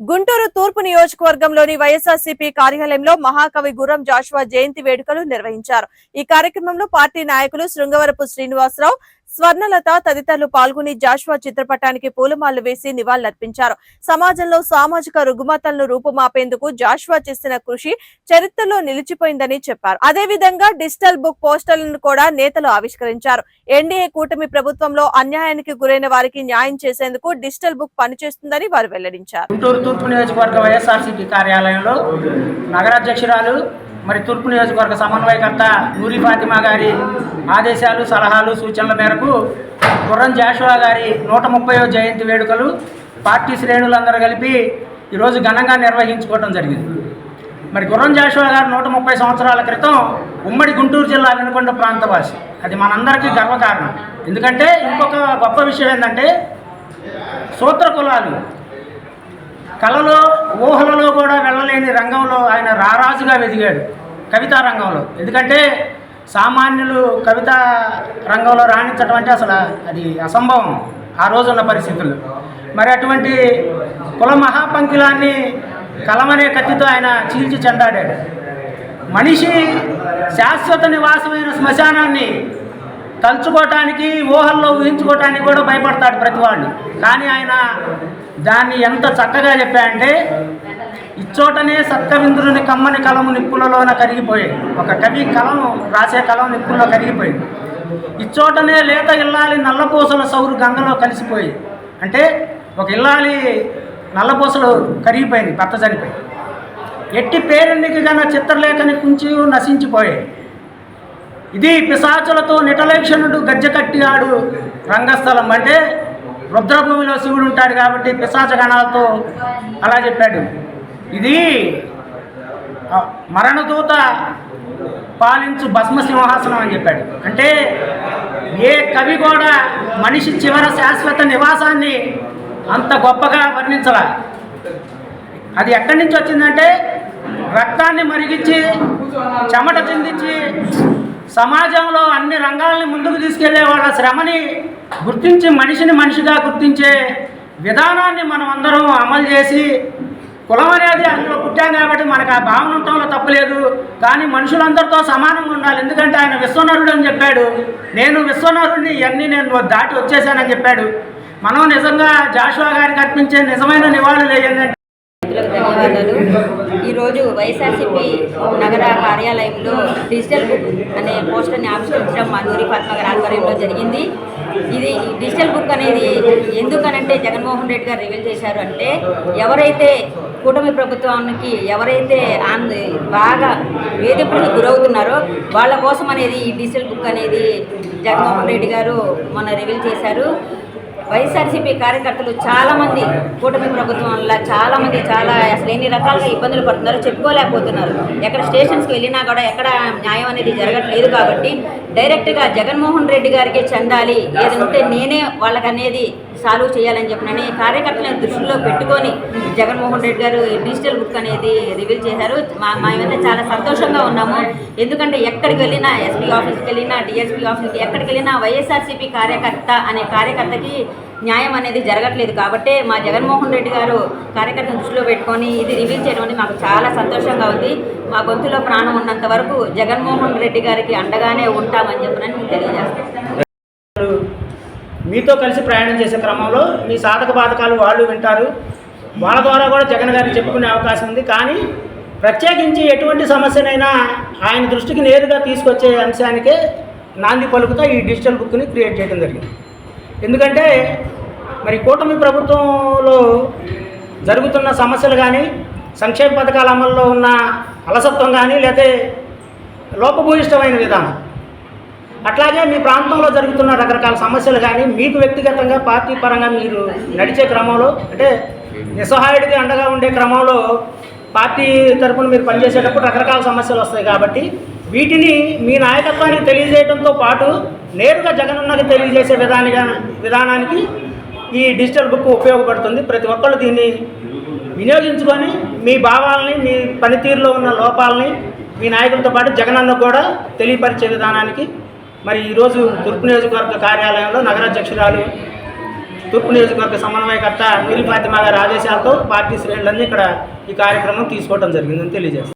గుంటూరు తూర్పు నియోజకవర్గంలోని వైఎస్ఆర్సీపీ కార్యాలయంలో మహాకవి గుర్రం జాషువా జయంతి వేడుకలు నిర్వహించారు. ఈ కార్యక్రమంలో పార్టీ నాయకులు శృంగవరపు శ్రీనివాసరావు స్వర్ణలత తదితరులు పాల్గొని జాషువా చిత్రపటానికి పూలమాలలు వేసి నివాళులర్పించారు. సమాజంలో సామాజిక రుగ్మతలను రూపుమాపేందుకు జాషువా చేసిన కృషి చరిత్రలో నిలిచిపోయిందని చెప్పారు. అదేవిధంగా డిజిటల్ బుక్ పోస్టర్లను కూడా నేతలు ఆవిష్కరించారు. ఎన్డీఏ కూటమి ప్రభుత్వంలో అన్యాయానికి గురైన వారికి న్యాయం చేసేందుకు డిజిటల్ బుక్ పనిచేస్తుందని వారు వెల్లడించారు. గుంటూరు తూర్పు నియోజకవర్గ వైఎస్ఆర్సీపీ కార్యాలయంలో నగరాధ్యక్షురాలు మరి తూర్పు నియోజకవర్గ సమన్వయకర్త నూరి ఫాతిమా గారి ఆదేశాలు సలహాలు సూచనల మేరకు గుర్రం జాషువా గారి నూట ముప్పయో జయంతి వేడుకలు పార్టీ శ్రేణులందరూ కలిపి ఈరోజు ఘనంగా నిర్వహించుకోవడం జరిగింది. మరి గుర్రం జాషువా గారు నూట ముప్పై సంవత్సరాల క్రితం ఉమ్మడి గుంటూరు జిల్లా వెనుకొండ ప్రాంతవాసి. అది మనందరికీ గర్వకారణం. ఎందుకంటే ఇంకొక గొప్ప విషయం ఏంటంటే సూత్ర కులాలు కళలో ఊహలలో కూడా వెళ్ళలేని రంగంలో ఆయన రారాజుగా వెదిగాడు కవితా రంగంలో. ఎందుకంటే సామాన్యులు కవితా రంగంలో రాణించడం అంటే అసలు అది అసంభవం ఆ రోజున్న పరిస్థితులు. మరి అటువంటి కుల మహాపంకిలాన్ని కలమనే కత్తితో ఆయన చీల్చి చెండాడాడు. మనిషి శాశ్వత నివాసమైన శ్మశానాన్ని తలుచుకోవటానికి ఊహల్లో ఊహించుకోవటానికి కూడా భయపడతాడు ప్రతివాడు. కానీ ఆయన దాన్ని ఎంత చక్కగా చెప్పాయంటే ఇచ్చోటనే సత్కవింద్రుని కమ్మని కలము నిప్పులలోన కరిగిపోయాయి. ఒక కవి కలం రాసే కలం నిప్పుల్లో కరిగిపోయింది. ఇచ్చోటనే లేత ఇల్లాలి నల్లపూసల సౌరు గంగలో కలిసిపోయి. అంటే ఒక ఇల్లాలి నల్లపూసలు కరిగిపోయింది భర్త చనిపోయి. ఎట్టి పేరెన్నికి గన చిత్రలేఖని కుంచి నశించిపోయాయి. ఇది పిశాచులతో నిటలేక్షణుడు గజ్జె ఆడు రంగస్థలం. అంటే రుద్రభూమిలో శివుడు ఉంటాడు కాబట్టి పిశాచ గణాలతో అలా చెప్పాడు. ఇది మరణదూత పాలించు భస్మ సింహాసనం అని చెప్పాడు. అంటే ఏ కవి కూడా మనిషి చివర శాశ్వత నివాసాన్ని అంత గొప్పగా వర్ణించాల. అది ఎక్కడి నుంచి వచ్చిందంటే రక్తాన్ని మరిగించి చెమట చెందించి సమాజంలో అన్ని రంగాల్ని ముందుకు తీసుకెళ్ళే వాళ్ళ శ్రమని గుర్తించి మనిషిని మనిషిగా గుర్తించే విధానాన్ని మనం అందరం అమలు చేసి కులం అనేది అందులో పుట్టాం కాబట్టి మనకు ఆ భావన ఉండటంలో తప్పలేదు కానీ మనుషులందరితో సమానంగా ఉండాలి. ఎందుకంటే ఆయన విశ్వనరుడు అని చెప్పాడు. నేను విశ్వనరుడిని ఇవన్నీ నేను దాటి వచ్చేసానని చెప్పాడు. మనం నిజంగా జాషువా గారికి అర్పించే నిజమైన నివాళులు ఏంటంటే మిత్రులకు ఈరోజు వైఎస్ఆర్సీపీ నగర కార్యాలయంలో డిజిటల్ బుక్ అనే పోస్టర్ని ఆవిష్కరించడం మా నూరి పద్మ ఆధ్వర్యంలో జరిగింది. ఇది ఈ డిజిటల్ బుక్ అనేది ఎందుకనంటే జగన్మోహన్ రెడ్డి గారు రివీల్ చేశారు అంటే ఎవరైతే కూటమి ప్రభుత్వానికి ఎవరైతే ఆంధ్ర బాగా వేధింపులకు గురవుతున్నారో వాళ్ళ కోసం అనేది ఈ డిజిటల్ బుక్ అనేది జగన్మోహన్ రెడ్డి గారు మొన్న రివీల్ చేశారు. వైఎస్ఆర్సీపీ కార్యకర్తలు చాలామంది కూటమి ప్రభుత్వం వల్ల చాలా చాలా అసలు ఎన్ని రకాలుగా ఇబ్బందులు పడుతున్నారో చెప్పుకోలేకపోతున్నారు. ఎక్కడ స్టేషన్స్కి వెళ్ళినా కూడా ఎక్కడ న్యాయం అనేది జరగట్లేదు కాబట్టి డైరెక్ట్గా జగన్మోహన్ రెడ్డి గారికి చెందాలి. ఏదంటే నేనే వాళ్ళకనేది సాల్వ్ చేయాలని చెప్పినని కార్యకర్తలను దృష్టిలో పెట్టుకొని జగన్మోహన్ రెడ్డి గారు డిజిటల్ బుక్ అనేది రివీల్ చేశారు. మా మేమైతే చాలా సంతోషంగా ఉన్నాము. ఎందుకంటే ఎక్కడికి వెళ్ళినా ఎస్పీ ఆఫీస్కి వెళ్ళినా డిఎస్పీ ఆఫీస్కి ఎక్కడికి వెళ్ళినా వైఎస్ఆర్సీపీ కార్యకర్త అనే కార్యకర్తకి న్యాయం అనేది జరగట్లేదు. కాబట్టి మా జగన్మోహన్ రెడ్డి గారు కార్యకర్తను దృష్టిలో పెట్టుకొని ఇది రివీల్ చేయడం అనేది మాకు చాలా సంతోషంగా ఉంది. మా గొంతులో ప్రాణం ఉన్నంత వరకు జగన్మోహన్ రెడ్డి గారికి అండగానే ఉంటామని చెప్పినని తెలియజేస్తాను. మీతో కలిసి ప్రయాణం చేసే క్రమంలో మీ సాధక బాధకాలు వాళ్ళు వింటారు. వాళ్ళ ద్వారా కూడా జగన్ గారిని చెప్పుకునే అవకాశం ఉంది. కానీ ప్రత్యేకించి ఎటువంటి సమస్యనైనా ఆయన దృష్టికి నేరుగా తీసుకొచ్చే అంశానికే నాంది పలుకుతా ఈ డిజిటల్ బుక్ని క్రియేట్ చేయడం జరిగింది. ఎందుకంటే మరి కూటమి ప్రభుత్వంలో జరుగుతున్న సమస్యలు కానీ సంక్షేమ పథకాల అమల్లో ఉన్న అలసత్వం కానీ లేకపోతే లోపభూయిష్టమైన విధానం అట్లాగే మీ ప్రాంతంలో జరుగుతున్న రకరకాల సమస్యలు కానీ మీకు వ్యక్తిగతంగా పార్టీ పరంగా మీరు నడిచే క్రమంలో అంటే నిస్సహాయుడికి అండగా ఉండే క్రమంలో పార్టీ తరఫున మీరు పనిచేసేటప్పుడు రకరకాల సమస్యలు వస్తాయి కాబట్టి వీటిని మీ నాయకత్వానికి తెలియజేయడంతో పాటు నేరుగా జగనన్నకి తెలియజేసే విధానిగా విధానానికి ఈ డిజిటల్ బుక్ ఉపయోగపడుతుంది. ప్రతి ఒక్కళ్ళు దీన్ని వినియోగించుకొని మీ భావాలని మీ పనితీరులో ఉన్న లోపాలని మీ నాయకులతో పాటు జగనన్న కూడా తెలియపరిచే విధానానికి మరి ఈరోజు తూర్పు నియోజకవర్గ కార్యాలయంలో నగరాధ్యక్షురాలు తూర్పు నియోజకవర్గ సమన్వయకర్త నూరి ఫాతిమా గారి ఆదేశాలతో పార్టీ శ్రేణులన్నీ ఇక్కడ ఈ కార్యక్రమం తీసుకోవడం జరిగిందని తెలియజేస్తాను